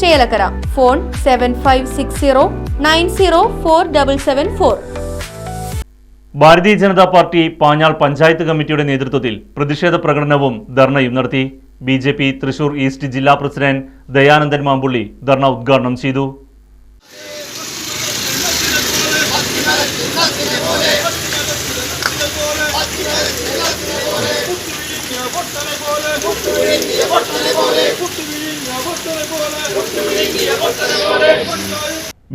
Chelakkara. Phone seven five six zero nine zero four double seven four Bharatiya Janata party Panjal panchayat കമ്മിറ്റിയുടെ നേതൃത്വത്തിൽ പ്രതിഷേധ പ്രകടനവും ധർണയും നടത്തി. B J P Thrissur east ജില്ലാ പ്രസിഡന്റ് ദയാനന്ദൻ മാമ്പുള്ളി ധർണ ഉദ്ഘാടനം ചെയ്തു.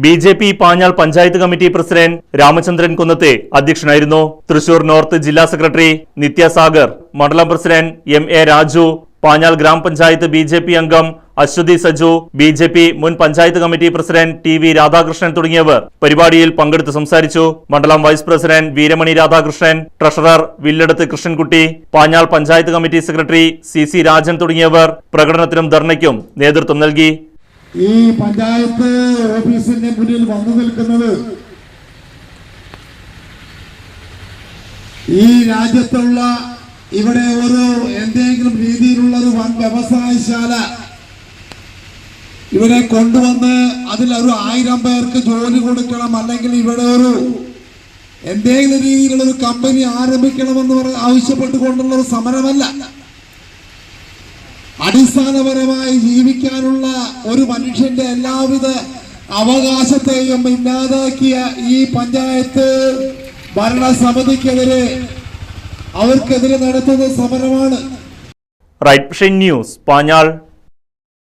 B J P Panjal panchayat committee president Ramachandran കുന്നത്തെ അധ്യക്ഷനായിരുന്നു. തൃശൂർ നോർത്ത് ജില്ലാ സെക്രട്ടറി നിത്യസാഗർ മണ്ഡലം president M A Raju Panjal ഗ്രാമപഞ്ചായത്ത് ബി ജെ പി അംഗം Aswathy Saju B J P മുൻ panchayat committee president T V Radhakrishnan തുടങ്ങിയവർ പരിപാടിയിൽ പങ്കെടുത്ത് സംസാരിച്ചു. മണ്ഡലം vice president Veeramani Radhakrishnan treasurer Villadath Krishnankutty Panjal panchayat committee secretary C C Rajan തുടങ്ങിയവർ പ്രകടനത്തിനും ധർണയ്ക്കും നേതൃത്വം നൽകി. ഈ പഞ്ചായത്ത് ഓഫീസിന്റെ മുന്നിൽ വന്നു നിൽക്കുന്നത് ഈ രാജ്യത്തുള്ള ഇവിടെ ഒരു എന്തെങ്കിലും രീതിയിലുള്ള ഒരു വൻ വ്യവസായശാല ഇവിടെ കൊണ്ടുവന്ന് അതിൽ ഒരു ആയിരം പേർക്ക് ജോലി കൊടുക്കണം അല്ലെങ്കിൽ ഇവിടെ ഒരു എന്തെങ്കിലും രീതിയിലുള്ള ഒരു കമ്പനി ആരംഭിക്കണമെന്ന് പറഞ്ഞ് ആവശ്യപ്പെട്ടുകൊണ്ടുള്ള ഒരു സമരമല്ല. അടിസ്ഥാനപരമായി ജീവിക്കാനുള്ള ഒരു മനുഷ്യന്റെ എല്ലാവിധ അവകാശത്തെയും ഇല്ലാതാക്കിയ ഈ പഞ്ചായത്ത് ഭരണസമിതിക്കെതിരെ അവർക്കെതിരെ നടത്തുന്ന സമരമാണ്. Right news Panjal.